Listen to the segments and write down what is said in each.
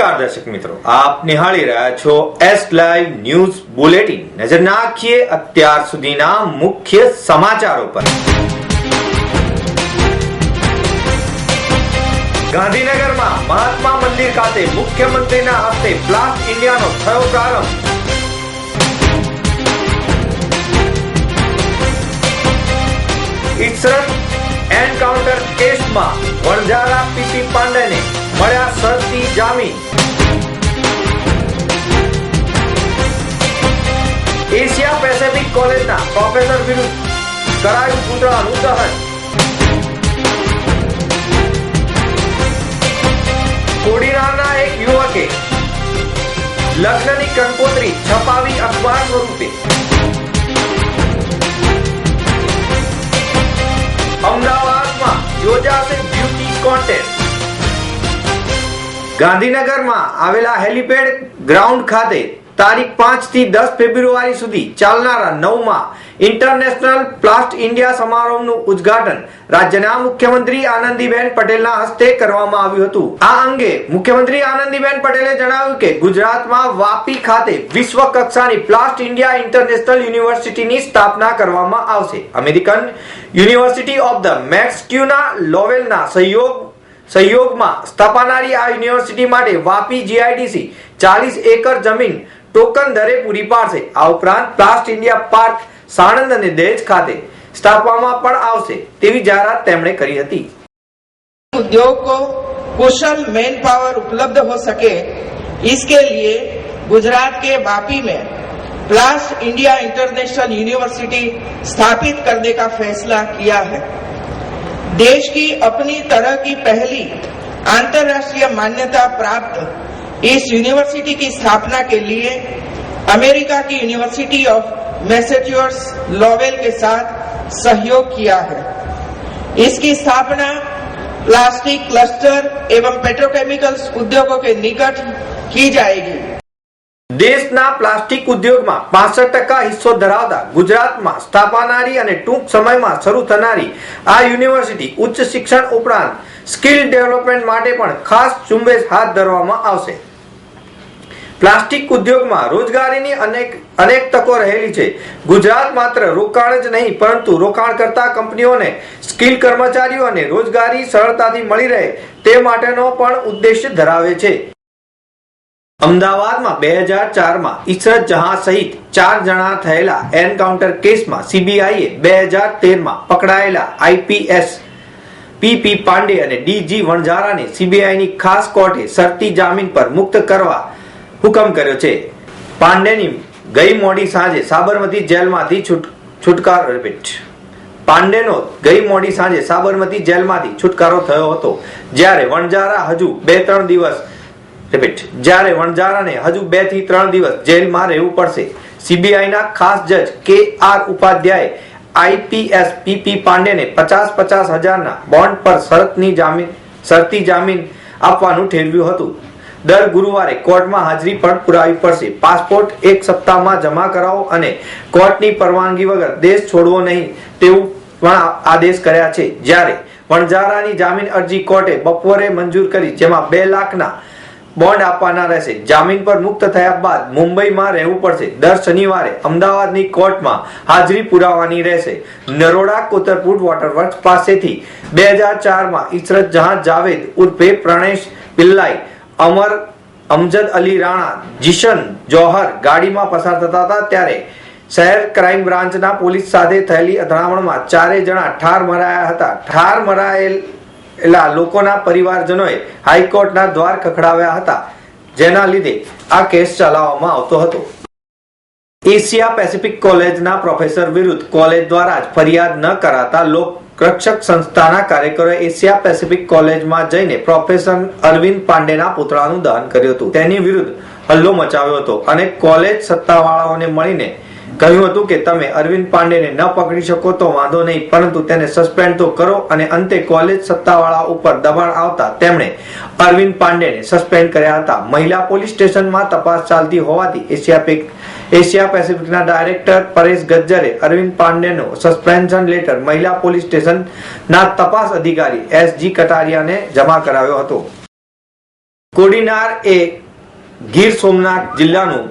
દર્શક મિત્રો, આપ નિહાળી રહ્યા છો એસ લાઈવ ન્યૂઝ બુલેટિન નજર નાખીએ અત્યાર સુધીના મુખ્ય સમાચારો પર. ગાંધીનગરમાં મહાત્મા મંદિર ખાતે મુખ્યમંત્રીના હસ્તે પ્લાસ્ટ ઇન્ડિયાનો થયો પ્રારંભ. ઇસરત એન્કાઉન્ટર કેસમાં વણઝારા પીપી પાંડેને શરતી એશિયા પેસેફિક કોલેજના પ્રોફેસર વિરુદ્ધ કરાયું પૂતળાનું દહન કોડીનારના એક યુવકે લગ્નની કંકોત્રી છપાવી અખબાર સ્વરૂપે. અમદાવાદમાં યોજાશે બ્યુટી કોન્ટેસ્ટ ગાંધીનગરમાં આવેલા હેલિપેડ ગ્રાઉન્ડ ખાતે તારીખ પાંચથી દસ ફેબ્રુઆરી સુધી ચાલનારા નવમાં ઇન્ટરનેશનલ પ્લાસ્ટ ઇન્ડિયા સમારોહનું ઉદ્ઘાટન રાજ્યના મુખ્યમંત્રી આનંદીબેન પટેલના હસ્તે કરવામાં આવ્યું હતું. આ અંગે મુખ્યમંત્રી આનંદીબેન પટેલે જણાવ્યું કે ગુજરાતમાં વાપી ખાતે વિશ્વ કક્ષાની પ્લાસ્ટ ઇન્ડિયા ઇન્ટરનેશનલ યુનિવર્સિટીની સ્થાપના કરવામાં આવશે. અમેરિકન યુનિવર્સિટી ઓફ ધ મેક્સટ્યુના લોવેલના સહયોગ સહયોગમાં સ્થાપનારી આ યુનિવર્સિટી માટે વાપી જીઆઈડીસી ચાલીસ એકર જમીન ટોકન દરે પૂરી પાડશે આ ઉપરાંત પ્લાસ્ટ ઇન્ડિયા પાર્ક સાણંદ અને દહેજ ખાતે સ્થાપવામાં પણ આવશે તેવી જાહેરાત તેમણે કરી હતી उद्योग को कुशल मैन पावर उपलब्ध हो सके इसके लिए गुजरात के वापी में प्लास्ट इंडिया इंटरनेशनल यूनिवर्सिटी स्थापित करने का फैसला किया है देश की अपनी तरह की पहली अंतर्राष्ट्रीय मान्यता प्राप्त इस यूनिवर्सिटी की स्थापना के लिए अमेरिका की यूनिवर्सिटी ऑफ़ मैसेच्यूट्स लॉवेल के साथ सहयोग किया है। इसकी स्थापना प्लास्टिक क्लस्टर एवं पेट्रोकेमिकल्स उद्योगों के निकट की जाएगी। દેશના પ્લાસ્ટિક ઉદ્યોગમાં પાસઠ ટકા હિસ્સો ધરાવતા ગુજરાતમાં સ્થાપનારી અને ટૂંક સમયમાં શરૂ થનારી આ યુનિવર્સિટી ઉચ્ચ શિક્ષણ ઉપરાંત સ્કિલ ડેવલપમેન્ટ માટે પણ ખાસ ઝુંબેશ હાથ ધરવામાં આવશે. પ્લાસ્ટિક ઉદ્યોગમાં રોજગારીની અનેક અનેક તકો રહેલી છે. ગુજરાત માત્ર રોકાણ જ નહીં, પરંતુ રોકાણ કરતા કંપનીઓને સ્કિલ કર્મચારીઓ અને રોજગારી સરળતાથી મળી રહે તે માટેનો પણ ઉદ્દેશ્ય ધરાવે છે. અમદાવાદમાં બે હજાર ચારમાં ઇશરત જહાં સહિત ચાર જણા થયેલા એન્કાઉન્ટર કેસમાં સીબીઆઈએ બે હજાર તેરમાં પકડાયેલા આઈપીએસ પીપી પાંડે અને ડીજી વણઝારાને સીબીઆઈની ખાસ કોર્ટે શરતી જામીન પર મુક્ત કરવા હુકમ કર્યો છે. પાંડેની ગઈ મોડી સાંજે સાબરમતી જેલમાંથી છૂટ, છુટકારો રિપીટ પાંડેનો ગઈ મોડી સાંજે સાબરમતી જેલમાંથી છુટકારો થયો હતો, જ્યારે વણઝારા હજુ બે ત્રણ દિવસ રિપીટ. જ્યારે વણઝારાને હજુ બેથી ત્રણ દિવસ જેલમાં રહેવું પડશે, સીબીઆઈના ખાસ જજ K R Upadhyay IPS PP પાંડેને પચાસ પચાસ હજારના બોન્ડ પર શરતની જામીન, શરતી જામીન આપવાનું ઠેરવ્યું હતું. દર ગુરુવારે કોર્ટમાં હાજરી પણ પુરાવી પડશે. પાસપોર્ટ એક સપ્તાહમાં જમા કરાવો અને કોર્ટની પરવાનગી વગર દેશ છોડવો નહીં તેવું પણ આદેશ કર્યા છે. જ્યારે વણઝારાની જામીન અરજી કોર્ટે બપોરે મંજૂર કરી, જેમાં બે લાખના બોન્ડ આપવાના રહેશે. જામીન પર મુક્ત થયા બાદ મુંબઈમાં રહેવું પડશે. દર શનિવારે અમદાવાદની કોર્ટમાં હાજરી પુરાવાની રહેશે. નરોડા કોતરપુર વોટરવર્ક પાસેથી બે હજાર ચારમાં ઇશરત જહાં જાવેદ ઉર્ફે પ્રણેશ પિલ્લાઈ, અમર, અમજદ અલી રાણા, જીશન જોહર ગાડીમાં પસાર થતા હતા ત્યારે શહેર ક્રાઇમ બ્રાન્ચના પોલીસ સાથે થયેલી અથડામણમાં ચારે જણા ઠાર મરાયા હતા. ઠાર મરાયેલા લોકોના પરિવારજનોએ હાઈકોર્ટના દ્વાર ખખડાવ્યા હતા, જેના લીધે આ કેસ ચલાવવામાં આવતો હતો. એશિયા પેસિફિક કોલેજના પ્રોફેસર વિરુદ્ધ કોલેજ દ્વારા જ ફરિયાદ ન કરાતા લોક રક્ષક સંસ્થાના કાર્યકરોએ એશિયા પેસિફિક કોલેજમાં જઈને પ્રોફેસર અરવિંદ પાંડેના પુતળાનું દહન કર્યું હતું. તેની વિરુદ્ધ હલ્લો મચાવ્યો હતો અને કોલેજ સત્તાવાળાઓને મળીને કહ્યું હતું કે તમે અરવિંદ પાંડેને ન પકડી શકો તો વાંધો નહીં, પરંતુ તેને સસ્પેન્ડ તો કરો અને અંતે કોલેજ સત્તાવાળા ઉપર દબાણ આવતા તેમણે અરવિંદ પાંડેને સસ્પેન્ડ કર્યા હતા. મહિલા પોલીસ સ્ટેશનમાં તપાસ ચાલતી હોવાથી એશિયા એશિયા પેસિફિકના ડાયરેક્ટર પરેશ ગજ્જરે અરવિંદ પાંડેનો સસ્પેન્શન લેટર મહિલા પોલીસ સ્ટેશનના તપાસ અધિકારી એસ જી કટારિયાને જમા કરાવ્યો હતો. કોડીનાર એ ગીર સોમનાથ જિલ્લાનું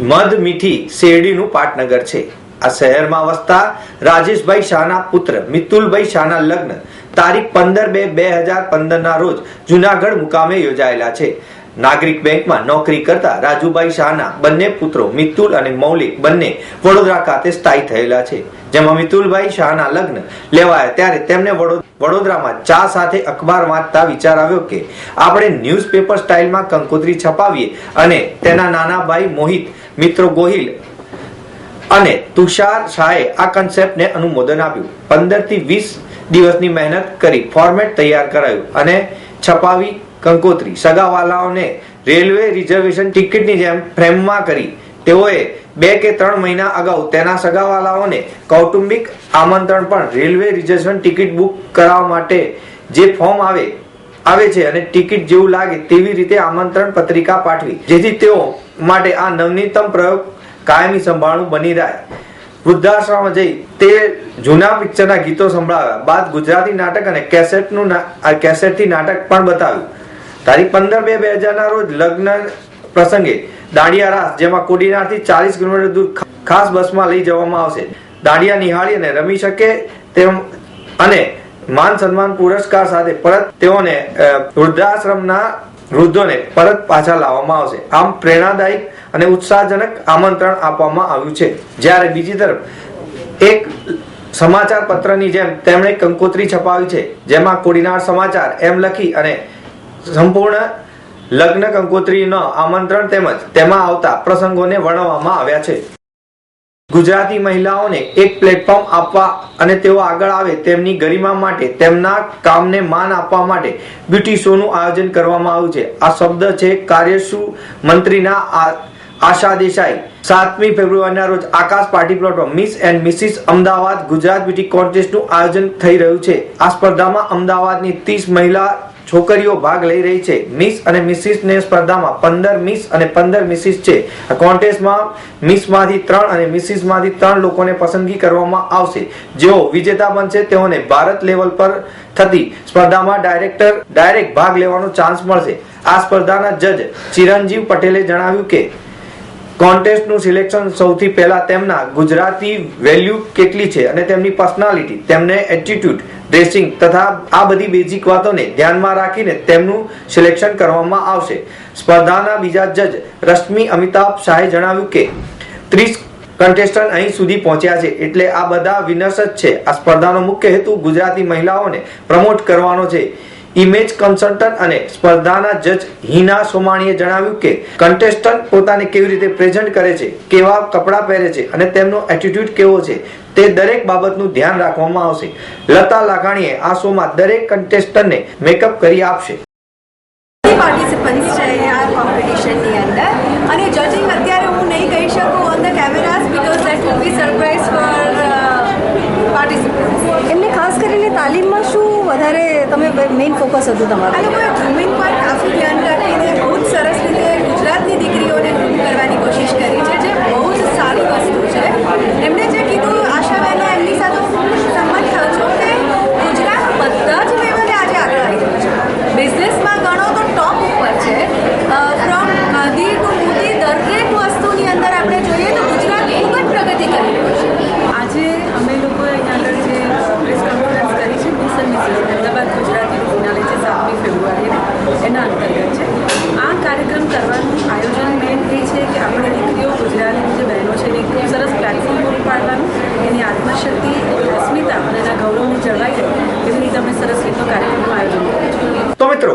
મધ, મીઠી, શેરડીનું પાટનગર છે. આ શહેરમાં વસતા રાજેશભાઈ શાહના પુત્ર, મિતુલભાઈ શાહના લગ્ન, તારીખ પંદર બે બે હજાર પંદર ના રોજ જુનાગઢ મુકામે યોજાયેલા છે. નાગરિક બેંકમાં નોકરી કરતા રાજુભાઈ શાહના બંને પુત્રો, મિતુલ અને મૌલિક બંને વડોદરા ખાતે સ્થાયી થયેલા છે. જેમાં મિતુલભાઈ શાહના લગ્ન લેવાયા ત્યારે તેમને વડોદરામાં ચા સાથે અખબાર વાંચતા વિચાર આવ્યો કે, આપણે ન્યૂઝપેપર સ્ટાઇલમાં કંકોત્રી છપાવીએ અને તેના નાના ભાઈ મોહિત મિત્રો ગોહિલ અને તુષાર શાહે આ કન્સેપ્ટને અનુમોદન આપ્યું. પંદરથી વીસ દિવસની મહેનત કરી ફોર્મેટ તૈયાર કરાયું અને છપાવી કંકોત્રી. સગાવાલાઓને રેલવે રિઝર્વેશન ટિકિટની જેમ ફ્રેમમાં કરી. તેઓએ બે કે ત્રણ મહિના અગાઉ તેના સગાવાલાઓને કૌટુંબિક આમંત્રણ પણ રેલવે રિઝર્વેશન ટિકિટ બુક કરાવવા માટે જે ફોર્મ આવે આવે છે અને ટિકિટ જેવું લાગે તેવી રીતે આમંત્રણ પત્રિકા પાઠવી, જેથી તેઓ માટે આ નવનીતમ પ્રયોગ કાયમી સંભાળવું બની રહે. વૃદ્ધાશ્રમ જઈ તે જૂના પિક્ચરના ગીતો સંભળાવ્યા. બાદ ગુજરાતી નાટક અને કેસેટનું કેસેટથી નાટક પણ બતાવ્યું. તારીખ પંદર બે બે હજારના રોજ લગ્ન પ્રસંગે દાંડિયા રાસ, જેમાં કોડીનારથી ચાલીસ કિલોમીટર દૂર ખાસ બસમાં લઈ જવામાં આવશે. દાંડિયા નિહાળી અને રમી શકે તેમ, અને માન સન્માન પુરસ્કાર સાથે પરત તેઓને વૃદ્ધાશ્રમના વૃદ્ધોને પરત પાછા લાવવામાં આવશે. આમ પ્રેરણાદાયક અને ઉત્સાહજનક આમંત્રણ આપવામાં આવ્યું છે. જ્યારે બીજી તરફ એક સમાચાર પત્રની જેમ તેમણે કંકોત્રી છપાવી છે, જેમાં કોડીનાર સમાચાર એમ લખી અને સંપૂર્ણ લગ્ન કંકોત્રીનો આમંત્રણ તેમજ તેમાં આવતા પ્રસંગોને વર્ણવવામાં આવ્યા છે. ગુજરાતી મહિલાઓને એક પ્લેટફોર્મ આપવા અને તેઓ આગળ આવે તેમની ગરિમા માટે, તેમના કામને માન આપવા માટે બ્યુટી શોનું આયોજન કરવામાં આવ્યું છે. આ શબ્દ છે કાર્યશુ મંત્રીના આશા દેસાઈ. સાતમી ફેબ્રુઆરીના રોજ આકાશ પાર્ટી પ્લોટમાં miss and Mrs Ahmedabad Gujarat beauty કોન્ટેસ્ટનું આયોજન થઈ રહ્યું છે. આ સ્પર્ધામાં અમદાવાદની ત્રીસ મહિલા છોકરીઓ ભાગ લઈ રહી છે. મિસ અને મિસિસ ને સ્પર્ધામાં પંદર મિસ અને પંદર મિસિસ છે. આ કોન્ટેસ્ટમાં મિસમાંથી ત્રણ અને મિસિસમાંથી ત્રણ લોકોને પસંદગી કરવામાં આવશે. જેઓ વિજેતા બનશે તેઓને ભારત લેવલ પર થતી સ્પર્ધામાં ડાયરેક્ટર ડાયરેક્ટ ભાગ લેવાનો ચાન્સ મળશે. આ સ્પર્ધાના જજ ચિરંજીવ પટેલે જણાવ્યું કે, કોન્ટેસ્ટનું સિલેક્શન સૌથી પહેલા તેમના ગુજરાતી વેલ્યુ કેટલી છે અને તેમની પર્સનાલિટી, તેમને એટીટ્યુડ ડ્રેસિંગ તથા આ બધી બેઝિક વાતોને ધ્યાનમાં રાખીને તેમનું સિલેક્શન કરવામાં આવશે. સ્પર્ધાના બીજા જજ રશ્મિ અમિતાભ શાહે જણાવ્યું કે, ત્રીસ કન્ટેસ્ટન્ટ અહીં સુધી પહોંચ્યા છે એટલે આ બધા વિનર્સ જ છે. આ સ્પર્ધાનો મુખ્ય હેતુ ગુજરાતી મહિલાઓને પ્રમોટ કરવાનો છે. ઇમેજ કન્સલ્ટન્ટ અને સ્પર્ધાના જજ હિના સોમાણીએ જણાવ્યું કે કન્ટેસ્ટન્ટ પોતાને કેવી રીતે પ્રેઝન્ટ કરે છે કેવા કપડાં પહેરે છે અને તેમનો એટીટ્યુડ કેવો છે તે દરેક બાબતનું ધ્યાન રાખવામાં આવશે. લતા લાખાણીએ આ શોમાં દરેક કન્ટેસ્ટન્ટને મેકઅપ કરી આપશે. પાર્ટિસિપન્ટ્સ છે આ કોમ્પિટિશનની અંદર? અને જજિંગ અત્યારે હું નહીં કહી શકું on the cameras because that will be surprise for participants એમને ખાસ કરીને તાલીમમાં શું વધારે તમે મેઇન ફોકસ હતું આ તમારું લોકોએ ગ્રૂમિંગ પર કાફી ધ્યાન રાખીને બહુ જ સરસ રીતે ગુજરાતની દીકરીઓને ગ્રૂમ કરવાની કોશિશ કરી છે જે બહુ જ સારી વસ્તુ છે એમણે જે કીધું આશાબેને એમની સાથે હું સંમત થયો છું કે ગુજરાત બધા જ લેવલે આજે આગળ આવી રહ્યું છે બિઝનેસમાં ગણો તો ટોપ ઉપર છે ફ્રોમ નદી ટુ મોદી દરેક વસ્તુની અંદર આપણે જોઈએ તો ગુજરાત ખૂબ જ પ્રગતિ કરી રહ્યું છે આજે અમે લોકોએ અહીંયા આગળ જે પ્રેસ કોન્ફરન્સ કરી છે miss and Mrs Ahmedabad Gujarati finale છે સાતમી ફેબ્રુઆરીએ એના અંતર્ગત છે આ કાર્યક્રમ કરવાનું આયોજન મેન એ છે કે આપણે દીકરીઓ ગુજરાતની જે બહેનો છે એને ખૂબ સરસ પ્લેટફોર્મ પૂરું પાડવાનું એની આત્મશક્તિ એની અસ્મિતા અને એના ગૌરવને જળવાઈ રહે એવી રીતે અમે સરસ રીતનો કાર્યક્રમનું આયોજન કર્યું છે તો મિત્રો